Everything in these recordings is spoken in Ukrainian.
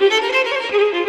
Thank you.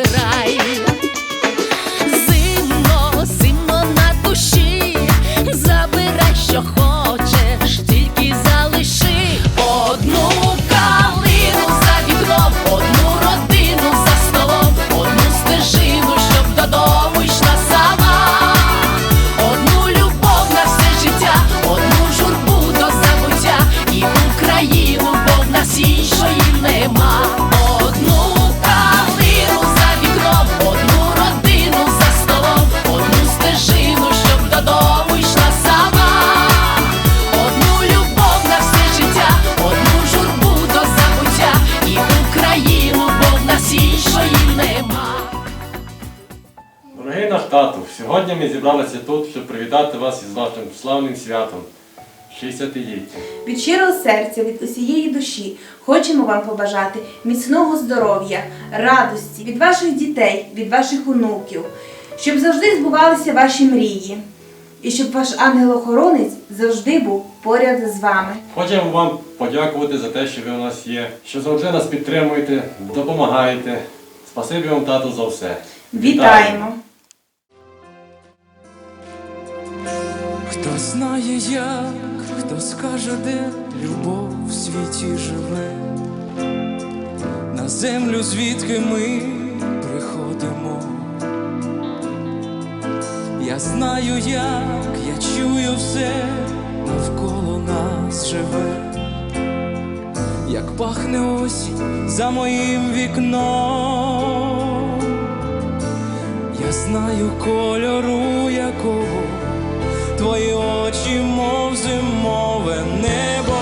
Музико, ми зібралися тут, щоб привітати вас із вашим славним святом 60-ліття. Від щирого серця, від усієї душі хочемо вам побажати міцного здоров'я, радості від ваших дітей, від ваших онуків, щоб завжди збувалися ваші мрії, і щоб ваш ангел-охоронець завжди був поряд з вами. Хочемо вам подякувати за те, що ви у нас є, що завжди нас підтримуєте, допомагаєте. Спасибі вам, тату, за все. Вітаємо! Хто знає як, хто скаже, де любов в світі живе, на землю, звідки ми приходимо. Я знаю, як, я чую все навколо нас живе, як пахне осінь за моїм вікном. Я знаю кольору якого твої очі, мов зимове небо.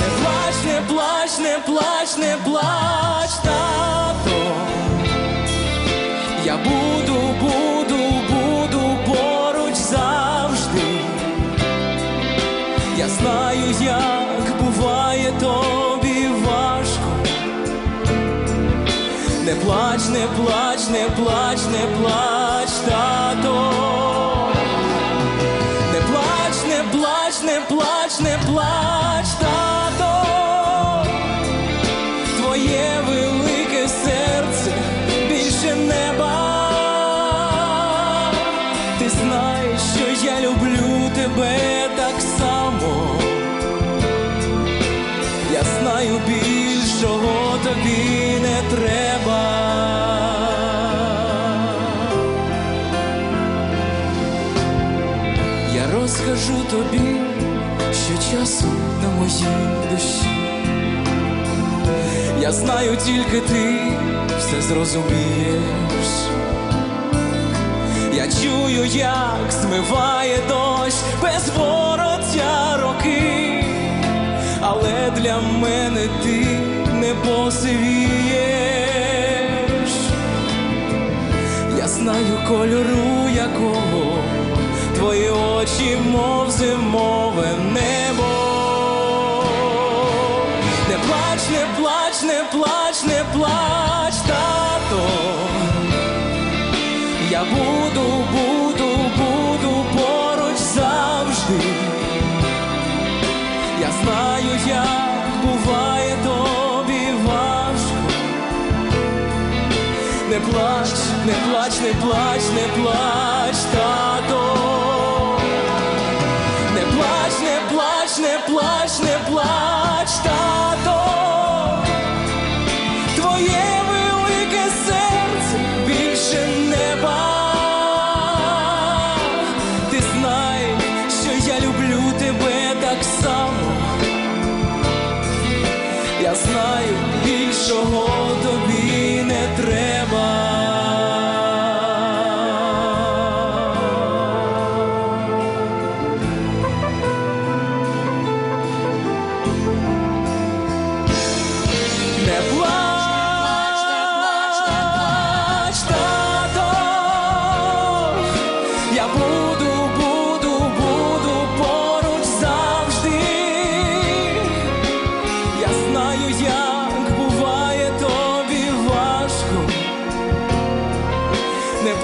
Не плач, не плач, не плач, не плач, тато. Я буду, буду, буду поруч завжди. Я знаю, як буває тобі важко. Не плач, не плач, не плач, не плач, плач, не плач, тато. Твоє велике серце більше неба. Ти знаєш, що я люблю тебе так само. Я знаю більшого тобі не треба. Я розкажу тобі, часу на моїй душі. Я знаю тільки ти все зрозумієш. Я чую, як змиває дощ без вороття роки, але для мене ти не посивієш. Я знаю кольору якого твої очі, мов зимове небо. Плач, не плач, тато. Я буду, буду, буду поруч завжди. Я знаю, як буває тобі важко. Не плач, не плач, не плач, не плач, тато.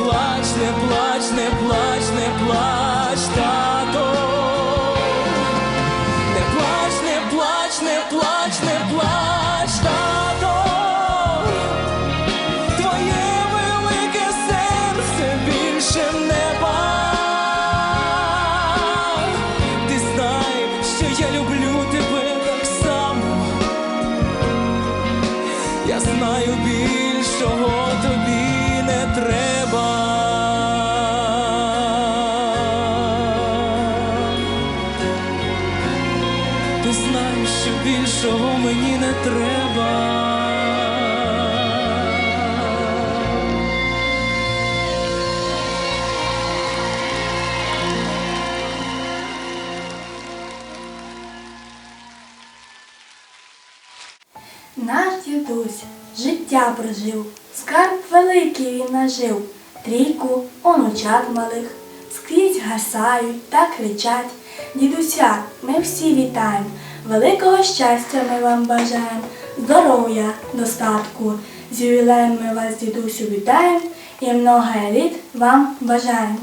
Плач, не плач, не плач, не плач, тато. Що більшого мені не треба. Наш дідусь життя прожив, скарб великий він нажив, трійку онучат малих, скрізь гасають та кричать. Дідуся, ми всі вітаємо, великого щастя ми вам бажаємо, здоров'я, достатку. З ювілеєм ми вас, дідусю, вітаємо і много літ вам бажаємо.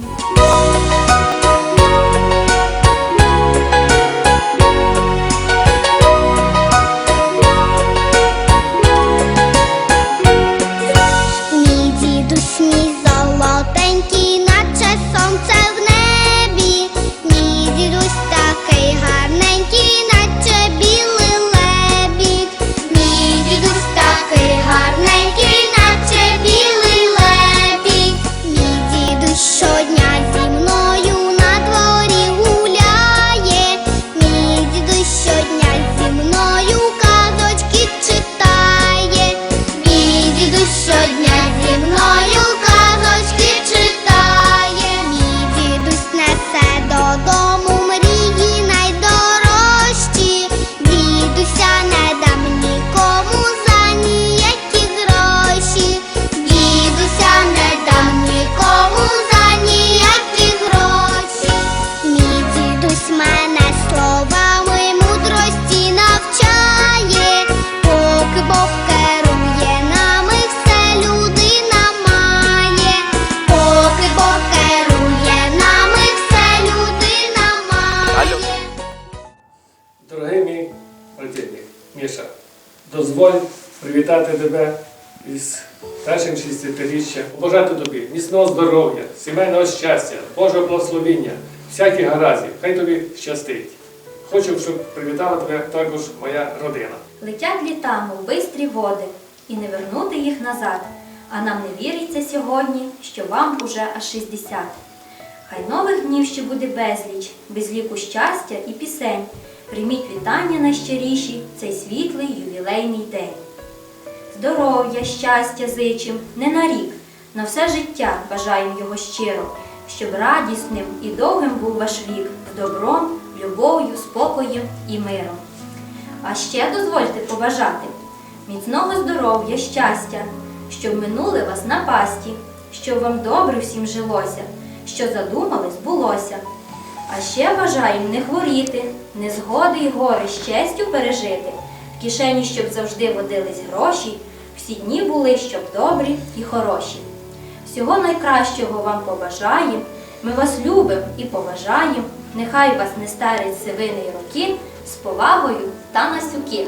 Тебе із першим шістдесятиріччям, побажати тобі міцного здоров'я, сімейного щастя, Божого благословіння, всяких гараздів. Хай тобі щастить. Хочу, щоб привітала тебе також моя родина. Летять літа, мов бистрі води, і не вернути їх назад. А нам не віриться сьогодні, що вам уже аж 60. Хай нових днів ще буде безліч, без ліку щастя і пісень. Прийміть вітання найщиріші цей світлий ювілейний день. Здоров'я, щастя зичим не на рік, на все життя бажаєм його щиро, щоб радісним і довгим був ваш вік добром, любов'ю, спокоєм і миром. А ще дозвольте побажати міцного здоров'я, щастя, щоб минули вас на пасті, щоб вам добре всім жилося, що задумали, збулося. А ще бажаємо не хворіти, незгоди й гори з честю пережити, в кишені, щоб завжди водились гроші, всі дні були, щоб добрі і хороші. Всього найкращого вам побажаємо, ми вас любимо і поважаємо, нехай вас не старить сивини й роки, з повагою та насюки.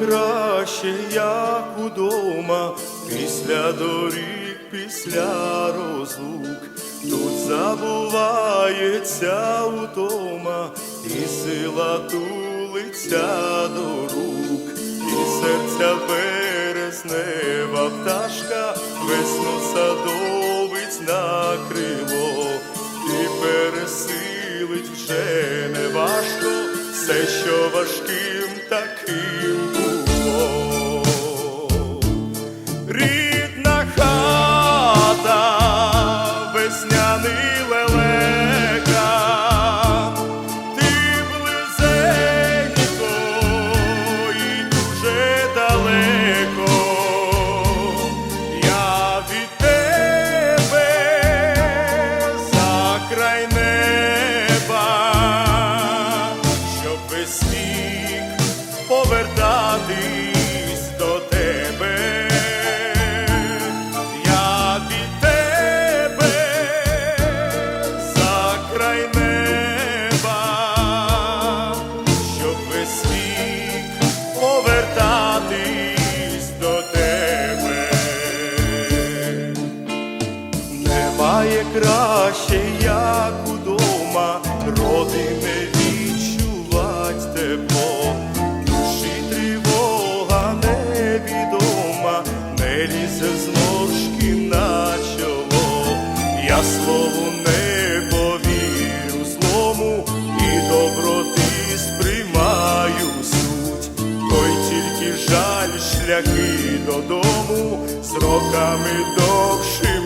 Краще, як удома, після доріг, після розлук. Тут забувається утома, і сила тулиться до рук, і серця березнева пташка, весну садовиць на крило, і пересилить вже не важко. Все, що важким таким не повірю злому і доброти сприймаю суть. Ой, тільки жаль шляхи додому з роками довшими